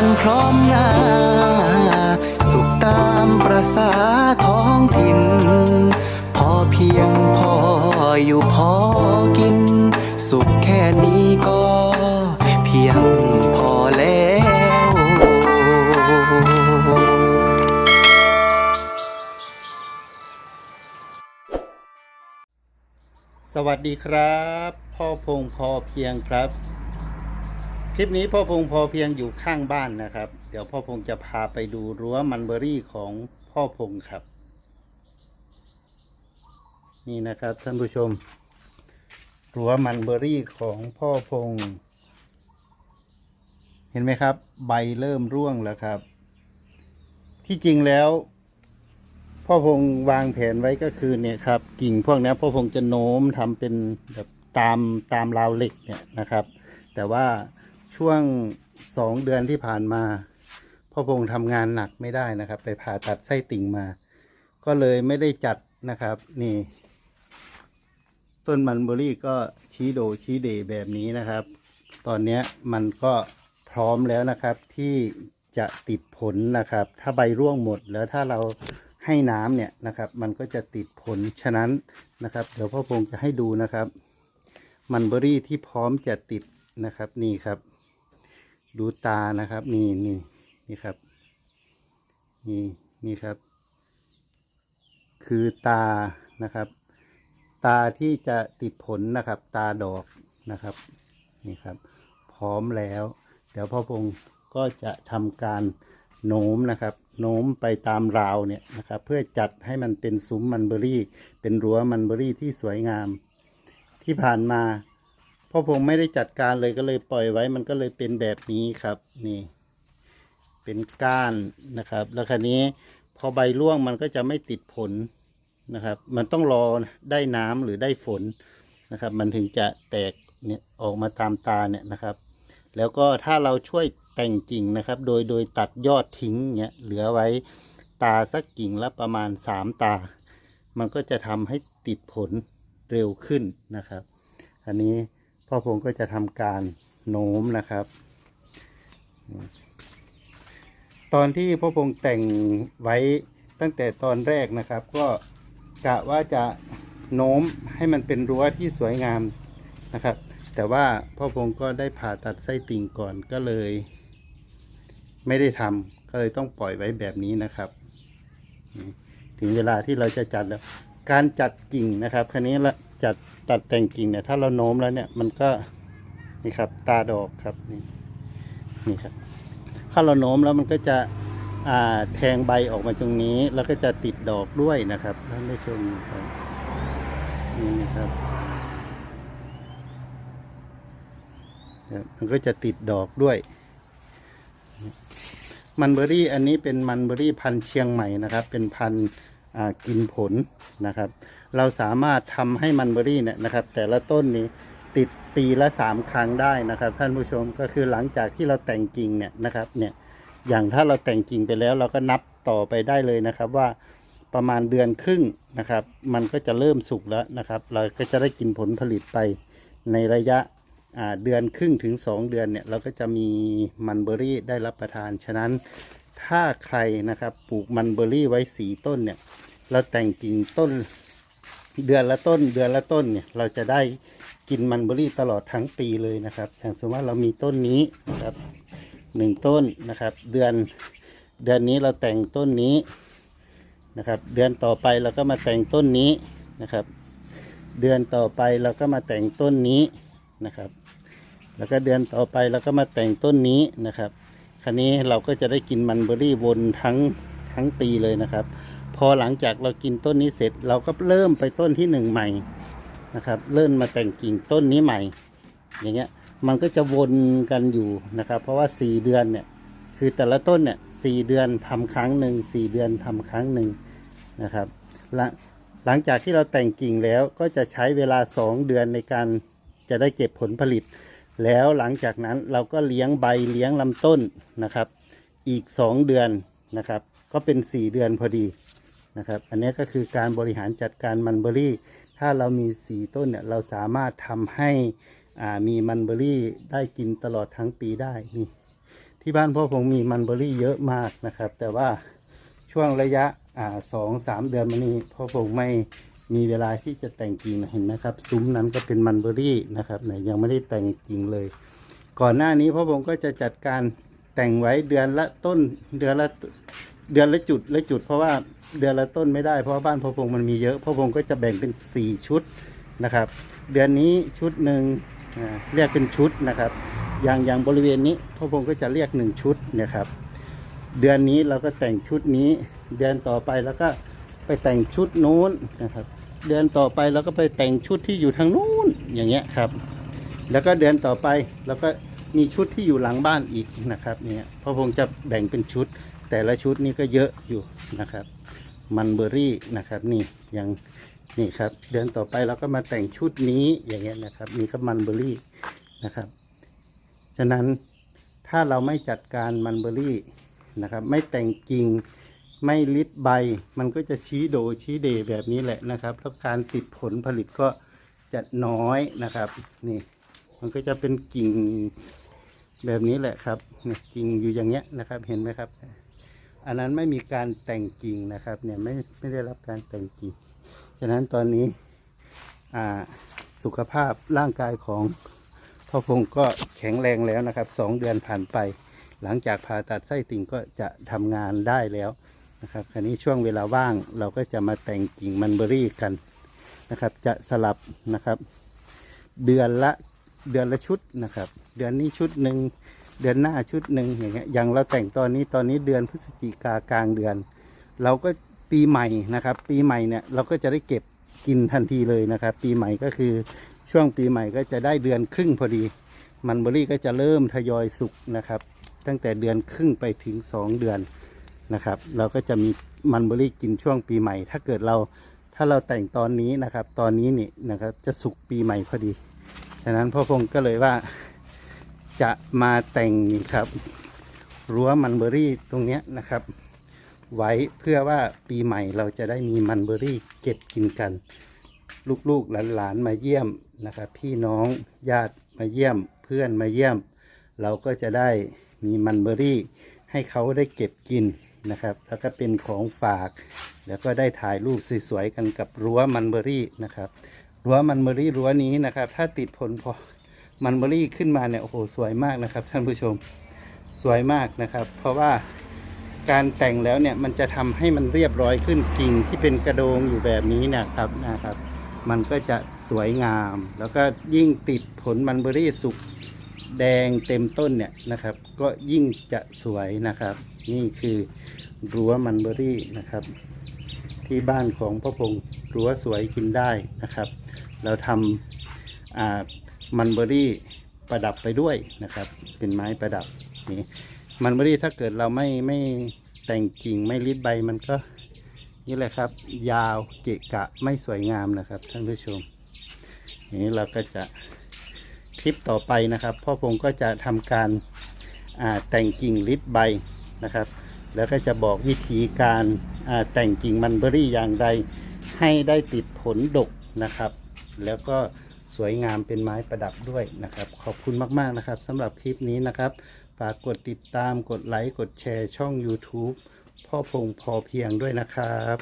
กันพร้อมหน้า สุขตามประษาท้องถิ่น พอเพียงพออยู่พอกิน สุขแค่นี้ก็เพียงพอแล้วสวัสดีครับ พ่อพงพอเพียงครับ คลิปนี้พ่อพงพอเพียงอยู่ข้างบ้านนะครับ เดี๋ยวพ่อพงจะพาไปดูรั้วมันเบอรี่ของพ่อพงครับ นี่นะครับท่านผู้ชม รั้วมันเบอรี่ของพ่อพง เห็นไหมครับ ใบเริ่มร่วงแล้วครับ ที่จริงแล้ว พ่อพงวางแผนไว้ก็คือเนี่ยครับ กิ่งพวกนี้พ่อพงจะโน้มทำเป็นแบบตามตามราวเหล็กเนี่ยนะครับ แต่ว่า ช่วงสองเดือนที่ผ่านมาพ่อพงทำงานหนักไม่ได้นะครับ ไปผ่าตัดไส้ติ่งมา ก็เลยไม่ได้จัดนะครับ นี่ ต้นมันเบอรี่ก็ชี้โดชี้เดแบบนี้นะครับ ตอนนี้มันก็พร้อมแล้วนะครับที่จะติดผลนะครับ ถ้าใบร่วงหมดแล้วถ้าเราให้น้ำเนี่ยนะครับ มันก็จะติดผลฉะนั้นนะครับ เดี๋ยวพ่อพงจะให้ดูนะครับ มันเบอรี่ที่พร้อมจะติดนะครับนี่ครับ ดูตานะครับ นี่นี่นี่ครับ นี่นี่ครับ คือตานะครับ ตาที่จะติดผลนะครับ ตาดอกนะครับ นี่ครับ พร้อมแล้ว เดี๋ยวพ่อพงก็จะทำการโน้มนะครับ โน้มไปตามราวเนี่ยนะครับ เพื่อจัดให้มันเป็นซุ้มมันเบอรี่ เป็นรั้วมันเบอรี่ที่สวยงาม ที่ผ่านมา พ่อพงไม่ได้จัดการเลยก็เลยปล่อยไว้ มันก็เลยเป็นแบบนี้ครับ นี่ เป็นก้านนะครับ แล้วคราวนี้พอใบร่วงมันก็จะไม่ติดผลนะครับ มันต้องรอได้น้ำหรือได้ฝนนะครับ มันถึงจะแตกเนี่ยออกมาตามตาเนี่ยนะครับ แล้วก็ถ้าเราช่วยแต่งกิ่งนะครับ โดยโดยตัดยอดทิ้งเนี่ยเหลือไว้ตาสักกิ่งละประมาณสามตา มันก็จะทำให้ติดผลเร็วขึ้นนะครับ อันนี้ พ่อพงก็จะทำการโน้มนะครับ ตอนที่พ่อพงแต่งไว้ตั้งแต่ตอนแรกนะครับ ก็กะว่าจะโน้มให้มันเป็นรั้วที่สวยงามนะครับ แต่ว่าพ่อพงก็ได้ผ่าตัดไส้ติ่งก่อนก็เลย ไม่ได้ทำก็เลยต้องปล่อยไว้แบบนี้นะครับ ถึงเวลาที่เราจะจัดแล้ว การจัดกิ่งนะครับคันนี้ละจัดตัดแต่งกิ่งเนี่ยถ้าเราโน้มแล้วเนี่ยมันก็นี่ครับตาดอกครับนี่นี่ครับถ้าเราโน้มแล้วมันก็จะอ่าแทงใบออกมาตรงนี้ แล้วก็จะติดดอกด้วยนะครับท่านผู้ชมครับนี่นะครับมันก็จะติดดอกด้วย มันเบอรี่อันนี้เป็นมันเบอรี่พันธุ์เชียงใหม่นะครับ เป็นพันธุ์ กินผลนะครับ เราสามารถทำให้มันเบอรี่เนี่ยนะครับ แต่ละต้นนี้ติดปีละสามครั้งได้นะครับ ท่านผู้ชมก็คือหลังจากที่เราแต่งกิ่งเนี่ยนะครับเนี่ยอย่างถ้าเราแต่งกิ่งไปแล้ว เราก็นับต่อไปได้เลยนะครับว่าประมาณเดือนครึ่งนะครับ มันก็จะเริ่มสุกแล้วนะครับ เราก็จะได้กินผลผลิตไปในระยะเดือนครึ่งถึง 2 เดือนเนี่ยเราก็จะมีมันเบอรี่ได้รับประทาน ฉะนั้นถ้าใครนะครับปลูกมันเบอรี่ไว้สีต้นเนี่ย เราแต่งกิ่งต้นเดือนละต้นเดือนละต้นเนี่ย เราจะได้กินมันเบอรี่ตลอดทั้งปีเลยนะครับ อย่างสมมติว่าเรามีต้นนี้นะครับหนึ่งต้นนะครับ เดือนเดือนนี้เราแต่งต้นนี้นะครับ เดือนต่อไปเราก็มาแต่งต้นนี้นะครับ เดือนต่อไปเราก็มาแต่งต้นนี้นะครับ แล้วก็เดือนต่อไปเราก็มาแต่งต้นนี้นะครับ คราวนี้เราก็จะได้กินมันเบอรี่วนทั้งทั้งปีเลยนะครับ พอหลังจากเรากินต้นนี้เสร็จ เราก็เริ่มไปต้นที่หนึ่งใหม่นะครับ เริ่มมาแต่งกิ่งต้นนี้ใหม่ อย่างเงี้ยมันก็จะวนกันอยู่นะครับ เพราะว่าสี่เดือนเนี่ยคือแต่ละต้นเนี่ยสี่เดือนทำครั้งหนึ่งสี่เดือนทำครั้งหนึ่งนะครับหลังหลังจากที่เราแต่งกิ่งแล้วก็จะใช้เวลาสองเดือนในการจะได้เก็บผลผลิต แล้วหลังจากนั้นเราก็เลี้ยงใบเลี้ยงลำต้นนะครับ อีกสองเดือนนะครับ ก็เป็นสี่เดือนพอดี นะครับ อันนี้ก็คือการบริหารจัดการมันเบอรี่ ถ้าเรามีสีต้นเนี่ยเราสามารถทำให้มีมันเบอรี่ได้กินตลอดทั้งปีได้นี่ที่บ้านพ่อผมมีมันเบอรี่เยอะมากนะครับ แต่ว่าช่วงระยะสองสามเดือนมานี้พ่อผมไม่มีเวลาที่จะแต่งกิ่งเห็นไหมครับ ซุ้มนั้นก็เป็นมันเบอรี่นะครับเนี่ยยังไม่ได้แต่งกิ่งเลย ก่อนหน้านี้พ่อผมก็จะจัดการแต่งไว้เดือนละต้นเดือนละ เดือนละจุดละจุด เพราะว่าเดือนละต้นไม่ได้ เพราะว่าบ้านพ่อพงมันมีเยอะพ่อพงก็จะแบ่งเป็นสี่ชุดนะครับ เดือนนี้ชุดหนึ่งเรียกเป็นชุดนะครับ อย่างอย่างบริเวณนี้พ่อพงก็จะเรียกหนึ่งชุดนะครับ เดือนนี้เราก็แต่งชุดนี้ เดือนต่อไปแล้วก็ไปแต่งชุดนู้นนะครับ เดือนต่อไปเราก็ไปแต่งชุดที่อยู่ทางนู้นอย่างเงี้ยครับ แล้วก็เดือนต่อไปเราก็มีชุดที่อยู่หลังบ้านอีกนะครับเนี่ยพ่อพงจะแบ่งเป็นชุด แต่ละชุดนี้ก็เยอะอยู่นะครับ มันเบอรี่นะครับนี่อย่างนี่ครับ เดือนต่อไปเราก็มาแต่งชุดนี้อย่างเงี้ยนะครับนี่ก็มันเบอรี่นะครับ ฉะนั้นถ้าเราไม่จัดการมันเบอรี่นะครับ ไม่แต่งกิ่งไม่ลิดใบ มันก็จะชี้โดชี้เดแบบนี้แหละนะครับแล้วการติดผลผลิตก็จะน้อยนะครับนี่มันก็จะเป็นกิ่งแบบนี้แหละครับกิ่งอยู่อย่างเงี้ยนะครับเห็นไหมครับ อันนั้นไม่มีการแต่งกิ่งนะครับ เนี่ยไม่ไม่ได้รับการแต่งกิ่ง ฉะนั้นตอนนี้อ่าสุขภาพร่างกายของพ่อพงก็แข็งแรงแล้วนะครับสองเดือนผ่านไป หลังจากผ่าตัดไส้ติ่งก็จะทำงานได้แล้วนะครับคราวนี้ช่วงเวลาว่างเราก็จะมาแต่งกิ่งมันเบอรี่กันนะครับ จะสลับนะครับ เดือนละเดือนละชุดนะครับ เดือนนี้ชุดหนึ่ง เดือนหน้าชุดหนึ่งอย่างเงี้ยอย่างเราแต่งตอนนี้ตอนนี้เดือนพฤศจิกากลางเดือน เราก็ปีใหม่นะครับ ปีใหม่เนี่ยเราก็จะได้เก็บกินทันทีเลยนะครับ ปีใหม่ก็คือช่วงปีใหม่ก็จะได้เดือนครึ่งพอดี มันเบอรี่ก็จะเริ่มทยอยสุกนะครับ ตั้งแต่เดือนครึ่งไปถึงสองเดือนนะครับ เราก็จะมีมันเบอรี่กินช่วงปีใหม่ ถ้าเกิดเราถ้าเราแต่งตอนนี้นะครับ ตอนนี้นี่นะครับจะสุกปีใหม่พอดี ฉะนั้นพ่อพงศ์ก็เลยว่า จะมาแต่งครับรั้วมันเบอรี่ตรงเนี้ยนะครับ ไว้เพื่อว่าปีใหม่เราจะได้มีมันเบอรี่เก็บกินกัน ลูกๆหลานๆมาเยี่ยมนะครับ พี่น้องญาติมาเยี่ยมเพื่อนมาเยี่ยม เราก็จะได้มีมันเบอรี่ ให้เขาได้เก็บกินนะครับ แล้วก็เป็นของฝาก แล้วก็ได้ถ่ายรูปสวยๆกันกับรั้วมันเบอรี่นะครับรั้วมันเบอรี่รั้วนี้นะครับ ถ้าติดผลพอ มันเบอรี่ขึ้นมาเนี่ยโอ้โหสวยมากนะครับ ท่านผู้ชมสวยมากนะครับ เพราะว่าการแต่งแล้วเนี่ยมันจะทำให้มันเรียบร้อยขึ้นกิ่งที่เป็นกระโดงอยู่แบบนี้เนะครับนะครับ มันก็จะสวยงาม แล้วก็ยิ่งติดผลมันเบอรี่สุกแดงเต็มต้นเนี่ยนะครับ ก็ยิ่งจะสวยนะครับ นี่คือรั้วมันเบอรี่นะครับ ที่บ้านของพ่อพงศ์รั้วสวยกินได้นะครับ เราทำอ่า มันเบอรี่ประดับไปด้วยนะครับ เป็นไม้ประดับนี่มันเบอรี่ถ้าเกิดเราไม่ไม่แต่งกิ่งไม่ริดใบมันก็นี่แหละครับ ยาวเกะกะไม่สวยงามนะครับท่านผู้ชมอย่างนี้เราก็จะคลิปต่อไปนะครับ พ่อพงก็จะทำการแต่งกิ่งลิดใบนะครับ แล้วก็จะบอกวิธีการแต่งกิ่งมันเบอรี่อย่างไร ให้ได้ติดผลดกนะครับ แล้วก็ สวยงามเป็นไม้ประดับด้วยนะครับ ขอบคุณมากๆนะครับสำหรับคลิปนี้นะครับ ฝากกดติดตามกดไลค์กดแชร์ช่อง YouTube พ่อพงพอเพียงด้วยนะครับ